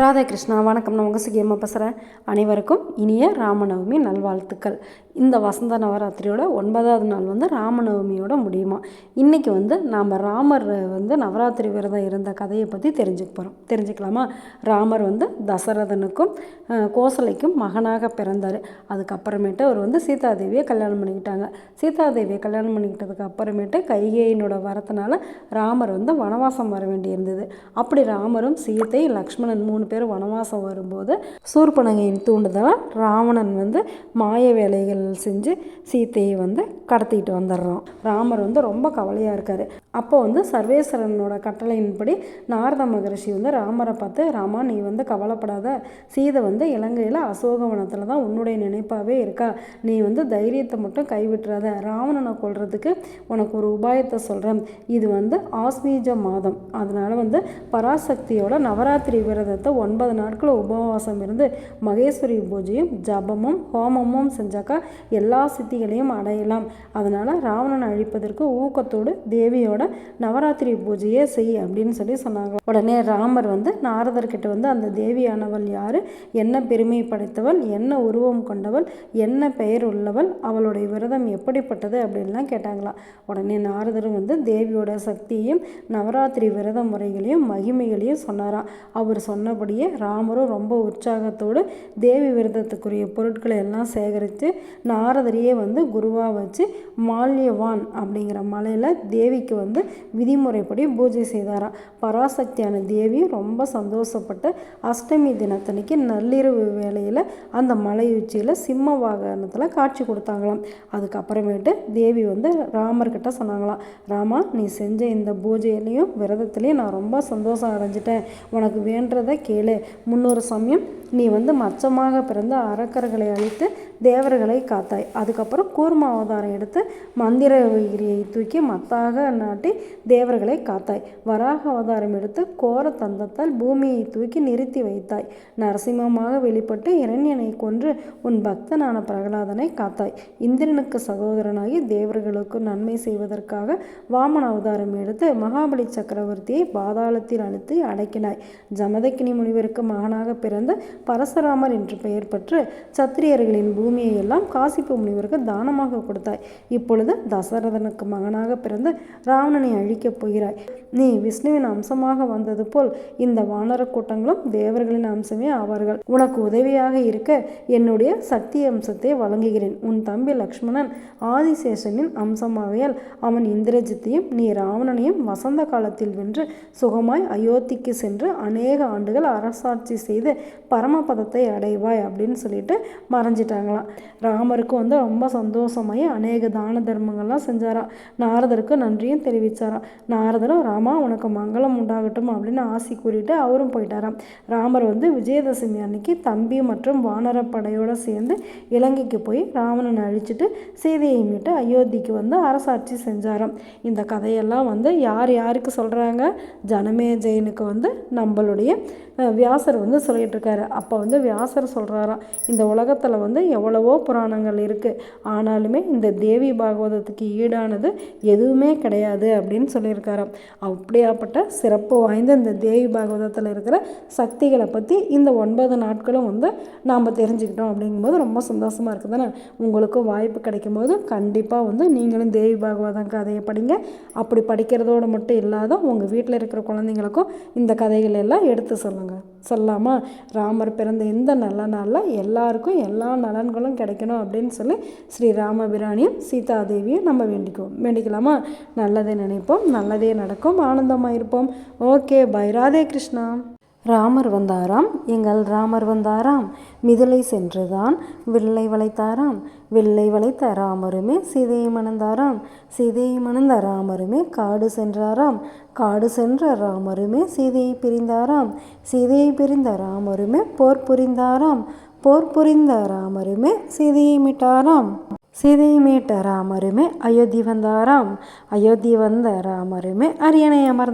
ராதாகிருஷ்ணா வணக்கம். நான் உங்கள் சுகியம்மா பேசுகிறேன் அனைவருக்கும் இனிய ராமநவமி நல்வாழ்த்துக்கள். இந்த வசந்த நவராத்திரியோட ஒன்பதாவது நாள் வந்து ராமநவமியோட முடியுமா? இன்றைக்கி வந்து நாம் ராமர் வந்து நவராத்திரி விரதம் இருந்த கதையை பற்றி தெரிஞ்சுக்க போகிறோம் தெரிஞ்சுக்கலாமா? ராமர் வந்து தசரதனுக்கும் கோசலைக்கும் மகனாக பிறந்தார். அதுக்கப்புறமேட்டு அவர் வந்து சீதாதேவியை கல்யாணம் பண்ணிக்கிட்டாங்க. சீதாதேவியை கல்யாணம் பண்ணிக்கிட்டதுக்கு அப்புறமேட்டு கைகேயினோட வரத்தினால ராமர் வந்து வனவாசம் வர வேண்டியிருந்தது. அப்படி ராமரும் சீதை லக்ஷ்மணன் மூணு பேர் வனவாசம் வரும்போது சூர்பனகையின் தூண்டுதலால் ராவணன் வந்து மாய வேலைகள் செஞ்சு சீத்தையை வந்து கடத்திட்டு வந்துடுறோம். ராமர் வந்து ரொம்ப கவலையாக இருக்கார். அப்போ வந்து சர்வேஸ்வரனோட கட்டளையின்படி நாரத மகரிஷி வந்து ராமரை பார்த்து ராமா நீ வந்து கவலைப்படாத. சீதை வந்து இலங்கையில் அசோகவனத்தில் தான் உன்னுடைய நினைப்பாகவே இருக்கா. நீ வந்து தைரியத்தை மட்டும் கைவிட்டுறாத. ராவணனை கொள்றதுக்கு உனக்கு ஒரு உபாயத்தை சொல்கிறேன் இது வந்து ஆஸ்மீஜ மாதம். அதனால் வந்து பராசக்தியோட நவராத்திரி விரதத்தை ஒன்பது நாட்கள் உபவாசம் இருந்து மகேஸ்வரி பூஜையும் ஜபமும் ஹோமமும் செஞ்சாக்கா எல்லா சித்திகளையும் அடையலாம். அதனால் ராவணனை அழிப்பதற்கு ஊக்கத்தோடு தேவியோட நவராத்திரி பூஜையே செய் அப்படின்னு சொல்லி சொன்னாங்க. உடனே ராமர் வந்து நாரதர்கிட்ட வந்து அந்த தேவியானவள் யார்? என்ன பெருமை படைத்தவள்? என்ன உருவம் கொண்டவள்? என்ன பெயர் உள்ளவள்? அவளுடைய விரதம் எப்படிப்பட்டது? அப்படின்லாம் கேட்டாங்களாம். உடனே நாரதரும் வந்து தேவியோட சக்தியையும் நவராத்திரி விரத முறைகளையும் மகிமைகளையும் சொன்னாராம். அவர் சொன்னபடியே ராமரும் ரொம்ப உற்சாகத்தோடு தேவி விரதத்துக்குரிய பொருட்களை எல்லாம் சேகரித்து நாரதரையே வந்து குருவாக வச்சு மால்யவான் அப்படிங்கிற மலையில் தேவிக்கு வந்து வந்து விதிமுறைப்படி பூஜை செய்தாராம் பராசக்தியான தேவி ரொம்ப சந்தோஷப்பட்டு அஷ்டமி தினத்தன்னைக்கு நள்ளிரவு வேளையில் அந்த மலை உச்சியில் சிம்ம வாகனத்தில் காட்சி கொடுத்தாங்களாம். அதுக்கப்புறமேட்டு தேவி வந்து ராமர்கிட்ட சொன்னாங்களாம் ராமா நீ செஞ்ச இந்த பூஜையிலையும் விரதத்துலேயும் நான் ரொம்ப சந்தோஷம் அடைஞ்சிட்டேன். உனக்கு வேண்டதை கேளு. முன்னொரு சமயம் நீ வந்து மச்சமாக பிறந்த அரக்கர்களை அழித்து தேவர்களை காத்தாய். அதுக்கப்புறம் கூர்ம அவதாரம் எடுத்து மந்திர மந்திரகிரியை தூக்கி மத்தாக நாட்டி தேவர்களை காத்தாய். வராக அவதாரம் எடுத்து கோர தந்தத்தால் பூமியை தூக்கி நிறுத்தி வைத்தாய். நரசிம்மமாக வெளிப்பட்டு இரண்யனை கொன்று உன் பக்தனான பிரகலாதனை காத்தாய். இந்திரனுக்கு சகோதரனாகி தேவர்களுக்கு நன்மை செய்வதற்காக வாமன அவதாரம் எடுத்து மகாபலி சக்கரவர்த்தியை பாதாளத்தில் அழுத்தி அடக்கினாய். ஜமதக்கினி முனிவருக்கு மகனாக பிறந்த பரசுராமர் என்று பெயர் பெற்று சத்திரியர்களின் பூமி எல்லாம் காசிப்பு முனிவருக்கு தானமாக கொடுத்தாய். இப்பொழுது தசரதனுக்கு மகனாக பிறந்து ராவணனை அழிக்கப் போகிறாய். நீ விஷ்ணுவின் அம்சமாக வந்தது போல் இந்த வானர கூட்டங்களும் தேவர்களின் அம்சமே ஆவார்கள். உனக்கு உதவியாக இருக்க என்னுடைய சக்தி அம்சத்தை வழங்குகிறேன். உன் தம்பி லக்ஷ்மணன் ஆதிசேஷனின் அம்சமாகையால் அவன் இந்திரஜித்தையும் நீ ராவணனையும் வசந்த காலத்தில் வென்று சுகமாய் அயோத்திக்கு சென்று அநேக ஆண்டுகள் அரசாட்சி செய்து பரமபதத்தை அடைவாய் அப்படின்னு சொல்லிட்டு மறைஞ்சிட்டாங்க மறைஞ்சிட்டாங்களாம் ராமருக்கு வந்து ரொம்ப சந்தோஷமாயி அநேக தான தர்மங்கள்லாம் செஞ்சாராம் நாரதருக்கு நன்றியும் தெரிவிச்சாராம் நாரதரும் ராமா உனக்கு மங்களம் உண்டாகட்டும் அப்படின்னு ஆசி கூறிட்டு அவரும் போயிட்டாராம். ராமர் வந்து விஜயதசமி அன்னைக்கு தம்பி மற்றும் வானர சேர்ந்து இலங்கைக்கு போய் ராவணனை அழிச்சிட்டு சீதையை மீட்டு அயோத்திக்கு வந்து அரசாட்சி செஞ்சாராம். இந்த கதையெல்லாம் வந்து யார் யாருக்கு சொல்கிறாங்க ஜனமே ஜெயனுக்கு வந்து நம்மளுடைய வியாசர் வந்து சொல்லிட்டு இருக்காரு. அப்போ வந்து வியாசர் சொல்கிறாராம் இந்த உலகத்தில் வந்து எவ்வளவோ புராணங்கள் இருக்குது ஆனாலுமே இந்த தேவி பாகவதத்துக்கு ஈடானது எதுவுமே கிடையாது அப்படின்னு சொல்லியிருக்காராம். அப்படியாப்பட்ட சிறப்பு வாய்ந்த இந்த தேவி பாகவதத்தில் இருக்கிற சக்திகளை பற்றி இந்த ஒன்பது நாட்களும் வந்து நாம் தெரிஞ்சுக்கிட்டோம் அப்படிங்கும்போது ரொம்ப சந்தோஷமாக இருக்குது தானே உங்களுக்கும் வாய்ப்பு கிடைக்கும் போது கண்டிப்பாக வந்து நீங்களும் தேவி பாகவதம் கதையை படிங்க. அப்படி படிக்கிறதோடு மட்டும் இல்லாத உங்கள் வீட்டில் இருக்கிற குழந்தைங்களுக்கும் இந்த கதைகள் எல்லாம் எடுத்து சொல்லுங்கள் சொல்லாமா ராமர் பிறந்த இந்த நல்ல நாளில் எல்லாருக்கும் எல்லா நலன்களும் கிடைக்கணும் அப்படின்னு சொல்லி ஸ்ரீ ராமபிரானியும் சீதாதேவியும் நம்ம வேண்டிக்குவோம் வேண்டிக்கலாமா? நல்லதே நினைப்போம் நல்லதே நடக்கும் ஆனந்தமாக இருப்போம் ஓகே பை ராதே கிருஷ்ணா. ராமர் வந்தாராம் எங்கள் ராமர் வந்தாராம். மிதிலை சென்றுதான் வில்லை வளைத்தாராம். வில்லை வளைத்த ராமருமே சீதையை மணந்தாராம். சீதையை மணந்த ராமருமே காடு சென்றாராம். காடு சென்ற ராமருமே சீதையை பிரிந்தாராம். சீதையை பிரிந்த ராமருமே போர் புரிந்தாராம். போர் புரிந்த ராமருமே சீதையை மீட்டாராம். சீதையை மீட்ட ராமருமே அயோத்தி வந்தாராம். அயோத்தி வந்த ராமருமே அரியணை அமர்ந்த